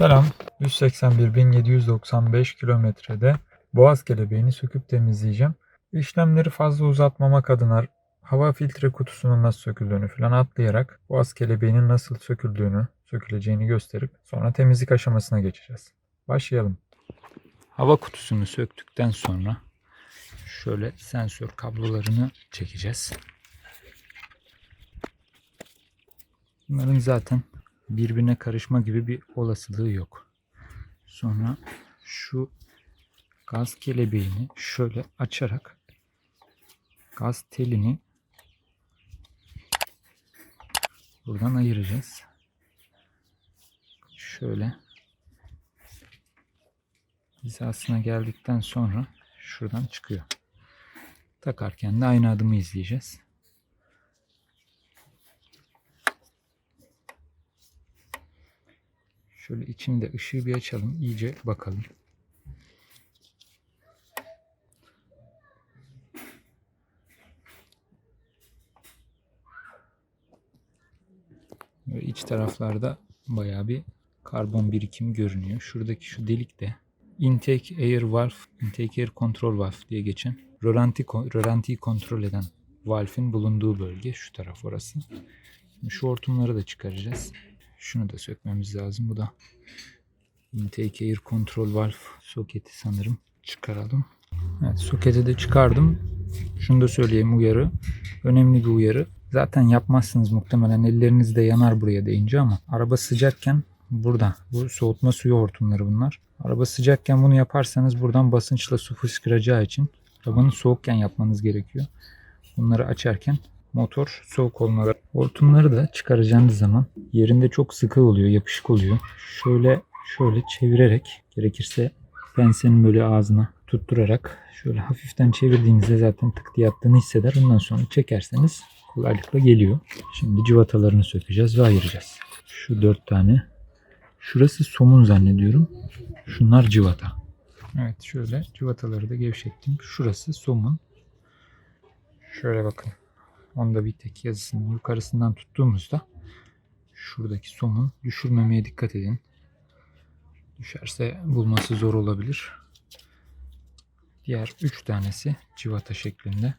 Selam. 181.795 kilometrede boğaz kelebeğini söküp temizleyeceğim. İşlemleri fazla uzatmamak adına hava filtre kutusunun nasıl söküldüğünü falan atlayarak boğaz kelebeğinin nasıl söküldüğünü, söküleceğini gösterip sonra temizlik aşamasına geçeceğiz. Başlayalım. Hava kutusunu söktükten sonra şöyle sensör kablolarını çekeceğiz. Bunların zaten birbirine karışma gibi bir olasılığı yok. Sonra şu gaz kelebeğini şöyle açarak gaz telini buradan ayıracağız. Şöyle hizasına geldikten sonra şuradan çıkıyor. Takarken de aynı adımı izleyeceğiz. Şöyle içinde ışığı bir açalım. iyice bakalım. Ve iç taraflarda bayağı bir karbon birikimi görünüyor. Şuradaki şu delik de intake air valve, intake air control valve diye geçen rölanti, rölantiyi kontrol eden valve'in bulunduğu bölge. Şu taraf orası. Şimdi şu hortumları da çıkaracağız. Şunu da sökmemiz lazım. Bu da intake air control valve soketi sanırım. Çıkaralım. Evet soketi de çıkardım. Şunu da söyleyeyim uyarı. Önemli bir uyarı. Zaten yapmazsınız muhtemelen elleriniz de yanar buraya değince ama araba sıcakken burada bu soğutma suyu hortumları bunlar. Araba sıcakken bunu yaparsanız buradan basınçla su fışkıracağı için arabanın soğukken yapmanız gerekiyor. Bunları açarken motor soğuk olmalı. Hortumları da çıkaracağınız zaman yerinde çok sıkı oluyor, yapışık oluyor. Şöyle şöyle çevirerek gerekirse pensenin böyle ağzına tutturarak şöyle hafiften çevirdiğinizde zaten tık diye attığını hisseder. Ondan sonra çekerseniz kolaylıkla geliyor. Şimdi civatalarını sökeceğiz ve ayıracağız. Şu dört tane. Şurası somun zannediyorum. Şunlar civata. Evet şöyle civataları da gevşettim. Şurası somun. Şöyle bakın. Onda bir tek yazısının yukarısından tuttuğumuzda şuradaki somun düşürmemeye dikkat edin. Düşerse bulması zor olabilir. Diğer üç tanesi civata şeklinde.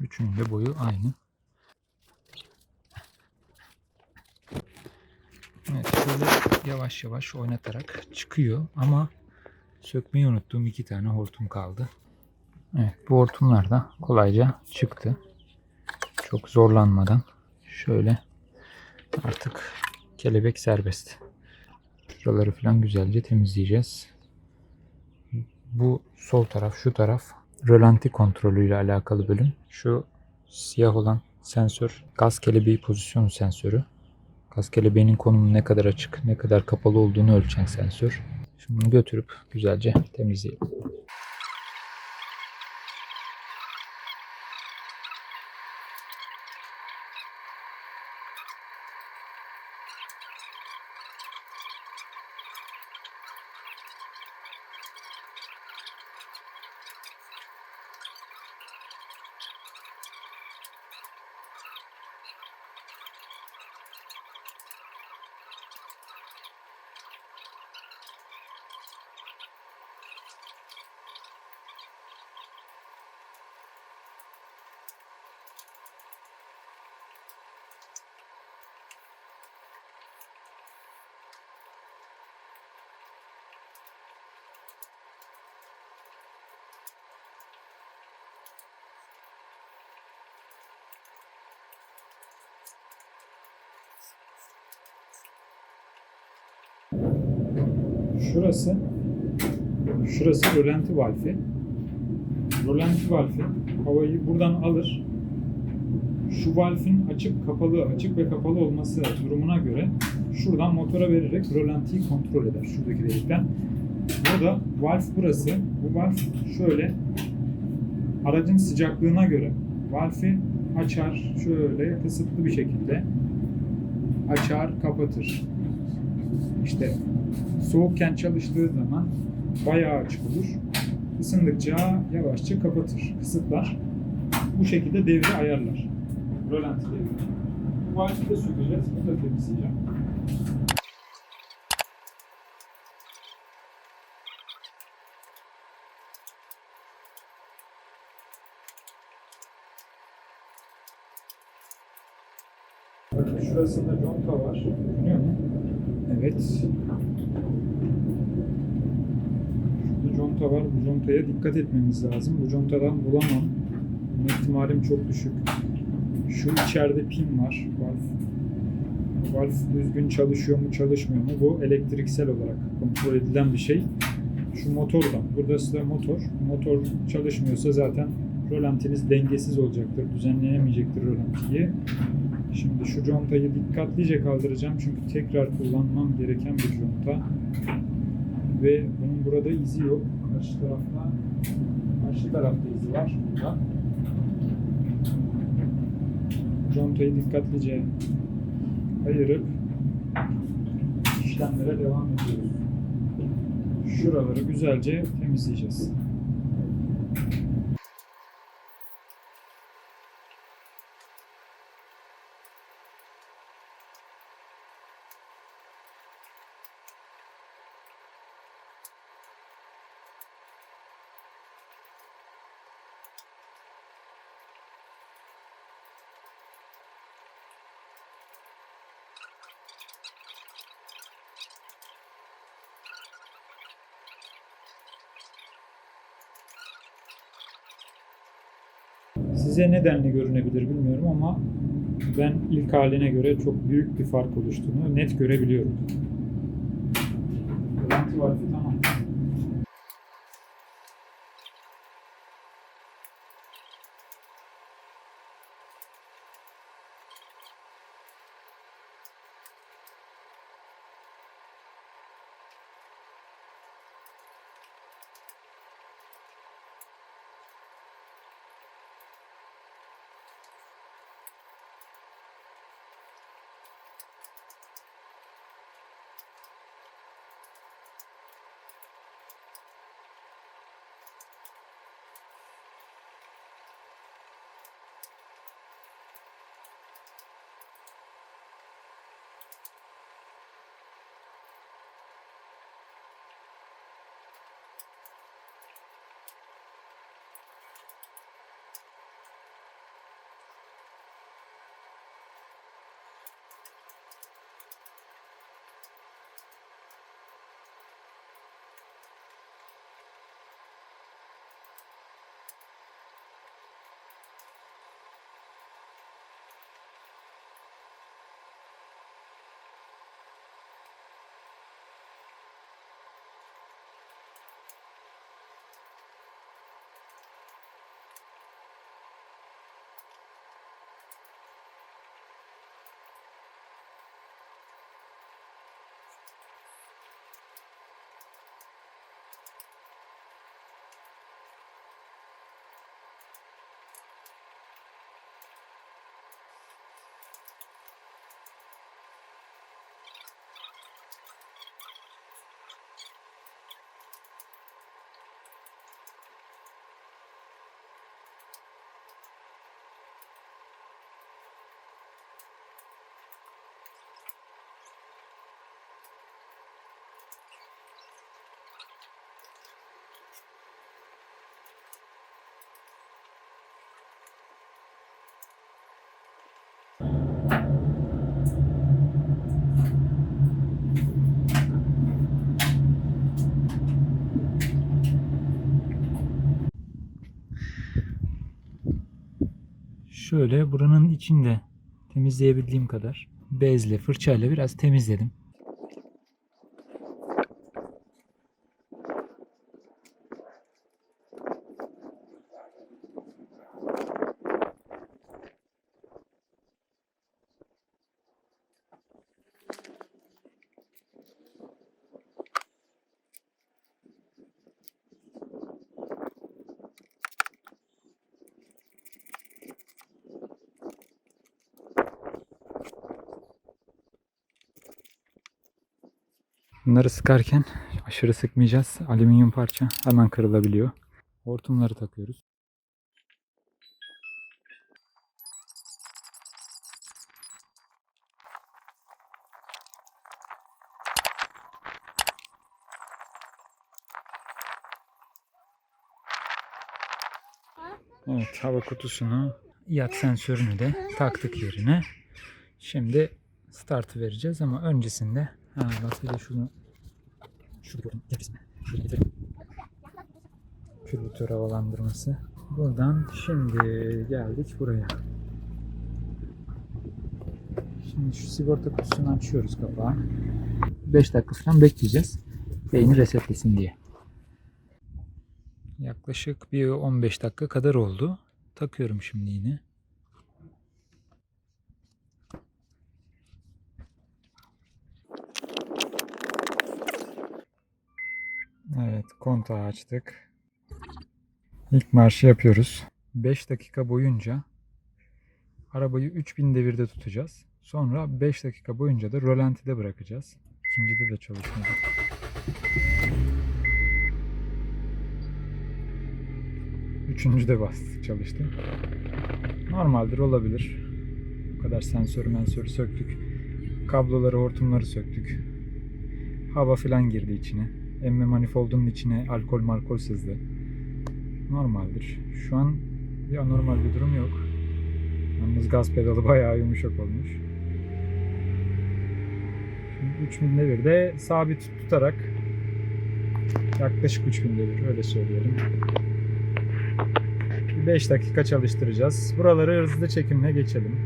Üçünün de boyu aynı. Şöyle yavaş yavaş oynatarak çıkıyor ama sökmeyi unuttuğum iki tane hortum kaldı. Evet bu hortumlar da kolayca çıktı. Çok zorlanmadan şöyle artık kelebek serbest. Şuraları falan güzelce temizleyeceğiz. Bu sol taraf şu taraf rölanti kontrolü ile alakalı bölüm. Şu siyah olan sensör gaz kelebeği pozisyonu sensörü. Gaz kelebeğinin konumu ne kadar açık, ne kadar kapalı olduğunu ölçen sensör. Şimdi bunu götürüp güzelce temizleyelim. Şurası şurası rölanti valfi. Rölanti valfi havayı buradan alır. Şu valfin açık kapalı açık ve kapalı olması durumuna göre şuradan motora vererek rölantiyi kontrol eder şuradaki delikten. Burada valf burası. Bu valf şöyle aracın sıcaklığına göre valfi açar şöyle kısıtlı bir şekilde açar kapatır. İşte soğukken çalıştığı zaman bayağı açık olur. Isındıkça yavaşça kapatır, kısıtlar. Bu şekilde devri ayarlar. Rölanti devri. Bu valfi de sökeceğiz. Bunu da temizleyeceğim. Bakın şurasında conta var. Görünüyor mu? Evet. Şurada conta var. Bu contaya dikkat etmemiz lazım. Bu contadan bulamam. Bunun ihtimalim çok düşük. Şu içeride pin var. Valve. Valve düzgün çalışıyor mu çalışmıyor mu? Bu elektriksel olarak kontrol edilen bir şey. Şu motordan. Burası da motor. Motor çalışmıyorsa zaten rölantiniz dengesiz olacaktır. Düzenleyemeyecektir rölantiyi. Şimdi şu contayı dikkatlice kaldıracağım çünkü tekrar kullanmam gereken bir conta. Ve bunun burada izi yok. Karşı tarafta karşı tarafta izi var burada. Contayı dikkatlice ayırıp işlemlere devam ediyoruz. Şuraları güzelce temizleyeceğiz. Size nedenle görünebilir bilmiyorum ama ben ilk haline göre çok büyük bir fark oluştuğunu net görebiliyorum. Rölanti Şöyle buranın içinde temizleyebildiğim kadar bezle, fırçayla biraz temizledim. Bunları sıkarken Aşırı sıkmayacağız. Alüminyum parça hemen kırılabiliyor. Hortumları takıyoruz. Evet hava kutusunu yat sensörünü de taktık yerine. Şimdi startı vereceğiz ama öncesinde ha de şunu şurada gördüm tepkisini. Şurada getirelim. Külbütör havalandırması. Buradan şimdi geldik buraya. Şimdi şu sigorta kutusunu açıyoruz kapağı. 5 dakika falan bekleyeceğiz. Beyni resetlesin diye. Yaklaşık bir 15 dakika kadar oldu. Takıyorum şimdi yine. Evet, kontağı açtık. İlk marşı yapıyoruz. 5 dakika boyunca arabayı 3000 devirde tutacağız. Sonra 5 dakika boyunca da rolantide bırakacağız. İkincide de çalışmadı. Üçüncü de bastık çalıştı. Normaldir olabilir. Bu kadar sensör mensörü söktük. Kabloları hortumları söktük. Hava filan girdi içine. Emme manifoldunun içine alkol malkol sızdı. Normaldir. Şu an bir anormal bir durum yok. Yalnız gaz pedalı bayağı yumuşak olmuş. Şimdi 3000 devirde sabit tutarak yaklaşık 3000 devir öyle söyleyelim. 5 dakika çalıştıracağız. Buraları hızlı çekimle geçelim.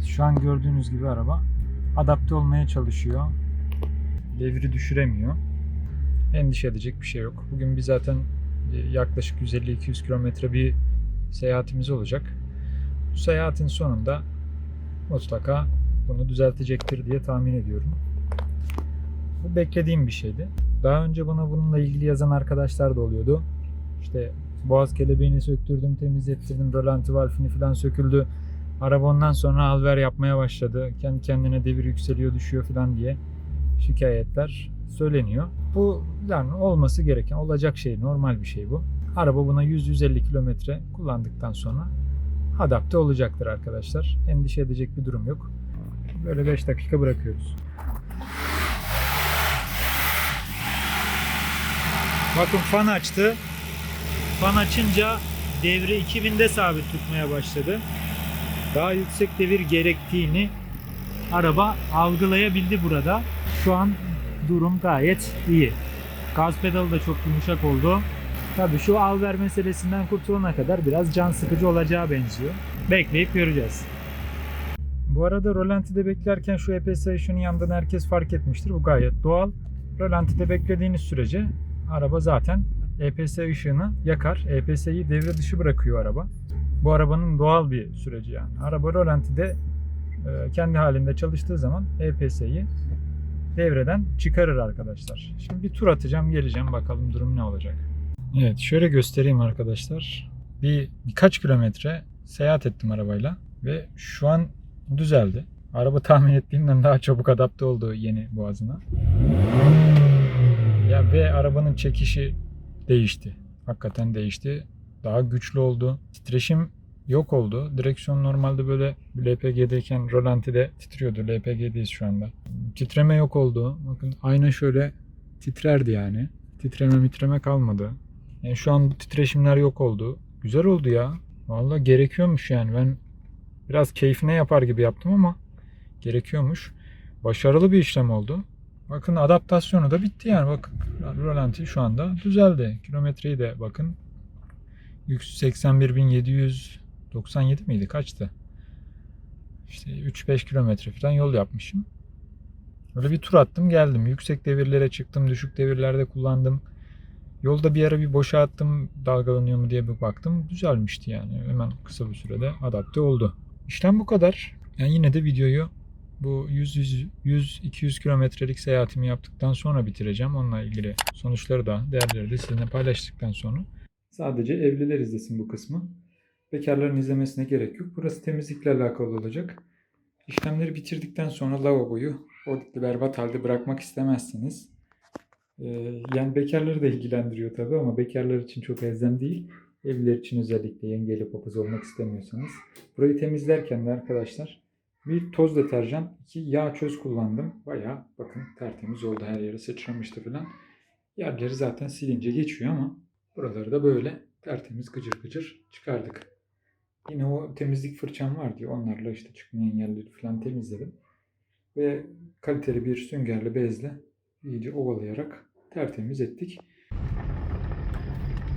Evet şu an gördüğünüz gibi araba adapte olmaya çalışıyor. Devri düşüremiyor. Endişe edecek bir şey yok. Bugün bir zaten e, yaklaşık 150-200 kilometre bir seyahatimiz olacak. Bu seyahatin sonunda mutlaka bunu düzeltecektir diye tahmin ediyorum. Bu beklediğim bir şeydi. Daha önce bana bununla ilgili yazan arkadaşlar da oluyordu. İşte boğaz kelebeğini söktürdüm, temizlettirdim, rölanti valfini falan söküldü. Araba ondan sonra alver yapmaya başladı. Kendi kendine devir yükseliyor, düşüyor falan diye şikayetler söyleniyor. Bu yani olması gereken, olacak şey, normal bir şey bu. Araba buna 100-150 kilometre kullandıktan sonra adapte olacaktır arkadaşlar. Endişe edecek bir durum yok. Böyle 5 dakika bırakıyoruz. Bakın fan açtı. Fan açınca devri 2000'de sabit tutmaya başladı. Daha yüksek devir gerektiğini araba algılayabildi burada. Şu an durum gayet iyi. Gaz pedalı da çok yumuşak oldu. Tabii şu al ver meselesinden kurtulana kadar biraz can sıkıcı olacağı benziyor. Bekleyip göreceğiz. Bu arada rolantide beklerken şu EPS ışığının yandığını herkes fark etmiştir. Bu gayet doğal. Rolantide beklediğiniz sürece araba zaten EPS ışığını yakar. EPS'yi devre dışı bırakıyor araba. Bu arabanın doğal bir süreci yani. Araba rolantide e, kendi halinde çalıştığı zaman EPS'yi devreden çıkarır arkadaşlar. Şimdi bir tur atacağım geleceğim bakalım durum ne olacak. Evet şöyle göstereyim arkadaşlar. Bir birkaç kilometre seyahat ettim arabayla ve şu an düzeldi. Araba tahmin ettiğimden daha çabuk adapte oldu yeni boğazına. Ya ve arabanın çekişi değişti. Hakikaten değişti. Daha güçlü oldu. Titreşim yok oldu. Direksiyon normalde böyle LPG'deyken rolantide titriyordu. LPG'deyiz şu anda. Titreme yok oldu. Bakın ayna şöyle titrerdi yani. Titreme mitreme kalmadı. Yani şu an bu titreşimler yok oldu. Güzel oldu ya. Vallahi gerekiyormuş yani. Ben biraz keyfine yapar gibi yaptım ama gerekiyormuş. Başarılı bir işlem oldu. Bakın adaptasyonu da bitti yani. Bakın rolanti şu anda düzeldi. Kilometreyi de bakın 181.797 miydi? Kaçtı? İşte 3-5 kilometre falan yol yapmışım. Öyle bir tur attım geldim. Yüksek devirlere çıktım, düşük devirlerde kullandım. Yolda bir ara bir boşa attım dalgalanıyor mu diye bir baktım. Düzelmişti yani. Hemen kısa bir sürede adapte oldu. İşlem bu kadar. Yani yine de videoyu bu 100-200 kilometrelik seyahatimi yaptıktan sonra bitireceğim. Onunla ilgili sonuçları da değerleri de sizinle paylaştıktan sonra. Sadece evliler izlesin bu kısmı. Bekarların izlemesine gerek yok. Burası temizlikle alakalı olacak. İşlemleri bitirdikten sonra lavaboyu oditli berbat halde bırakmak istemezsiniz. Ee, yani bekarları da ilgilendiriyor tabii ama bekarlar için çok elzem değil. Evliler için özellikle yengeyle papaz olmak istemiyorsanız. Burayı temizlerken de arkadaşlar bir toz deterjan, iki yağ çöz kullandım. Bayağı bakın tertemiz oldu her yere sıçramıştı falan. Yerleri zaten silince geçiyor ama buraları da böyle tertemiz gıcır gıcır çıkardık. Yine o temizlik fırçam var diye onlarla işte çıkmayan yerleri falan temizledim. Ve kaliteli bir süngerli bezle iyice ovalayarak tertemiz ettik.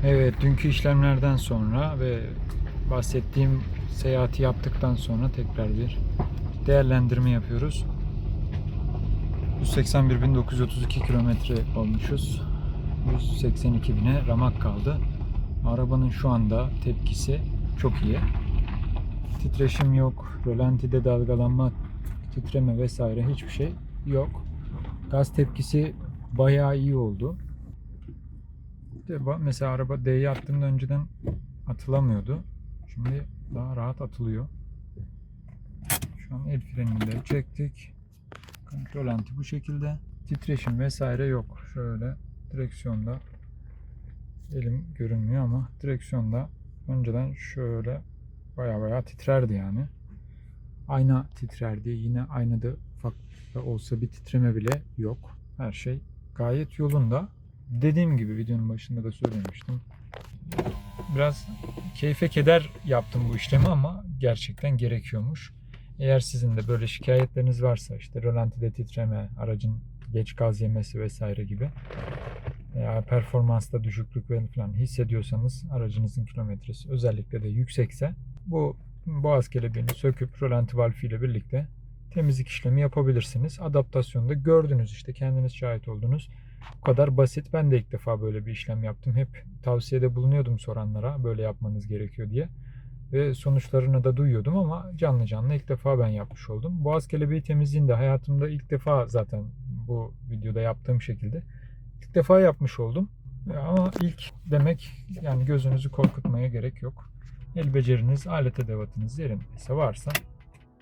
Evet dünkü işlemlerden sonra ve bahsettiğim seyahati yaptıktan sonra tekrar bir değerlendirme yapıyoruz. 181.932 kilometre olmuşuz. 182 bine ramak kaldı. Arabanın şu anda tepkisi çok iyi. Titreşim yok, rölantide dalgalanma, titreme vesaire hiçbir şey yok. Gaz tepkisi bayağı iyi oldu. Mesela araba D'ye attığımda önceden atılamıyordu. Şimdi daha rahat atılıyor. Şu an el frenini çektik. Kontrol anti bu şekilde. Titreşim vesaire yok. Şöyle direksiyonda elim görünmüyor ama direksiyonda önceden şöyle baya baya titrerdi yani. Ayna titrerdi. Yine aynada ufak olsa bir titreme bile yok. Her şey gayet yolunda. Dediğim gibi videonun başında da söylemiştim. Biraz keyfe keder yaptım bu işlemi ama gerçekten gerekiyormuş. Eğer sizin de böyle şikayetleriniz varsa işte rölantide titreme, aracın geç gaz yemesi vesaire gibi veya performansta düşüklük ve falan hissediyorsanız aracınızın kilometresi özellikle de yüksekse bu boğaz kelebeğini söküp rölanti valfi ile birlikte temizlik işlemi yapabilirsiniz. Adaptasyonda gördünüz işte kendiniz şahit oldunuz. Bu kadar basit. Ben de ilk defa böyle bir işlem yaptım. Hep tavsiyede bulunuyordum soranlara böyle yapmanız gerekiyor diye. Ve sonuçlarını da duyuyordum ama canlı canlı ilk defa ben yapmış oldum. Boğaz kelebeği temizliğinde hayatımda ilk defa zaten bu videoda yaptığım şekilde ilk defa yapmış oldum. Ama ilk demek yani gözünüzü korkutmaya gerek yok. El beceriniz, alet edevatınız yerindeyse varsa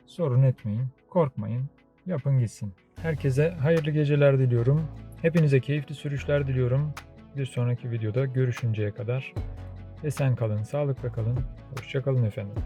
sorun etmeyin, korkmayın, yapın gitsin. Herkese hayırlı geceler diliyorum. Hepinize keyifli sürüşler diliyorum. Bir sonraki videoda görüşünceye kadar esen kalın, sağlıkla kalın. Hoşça kalın efendim.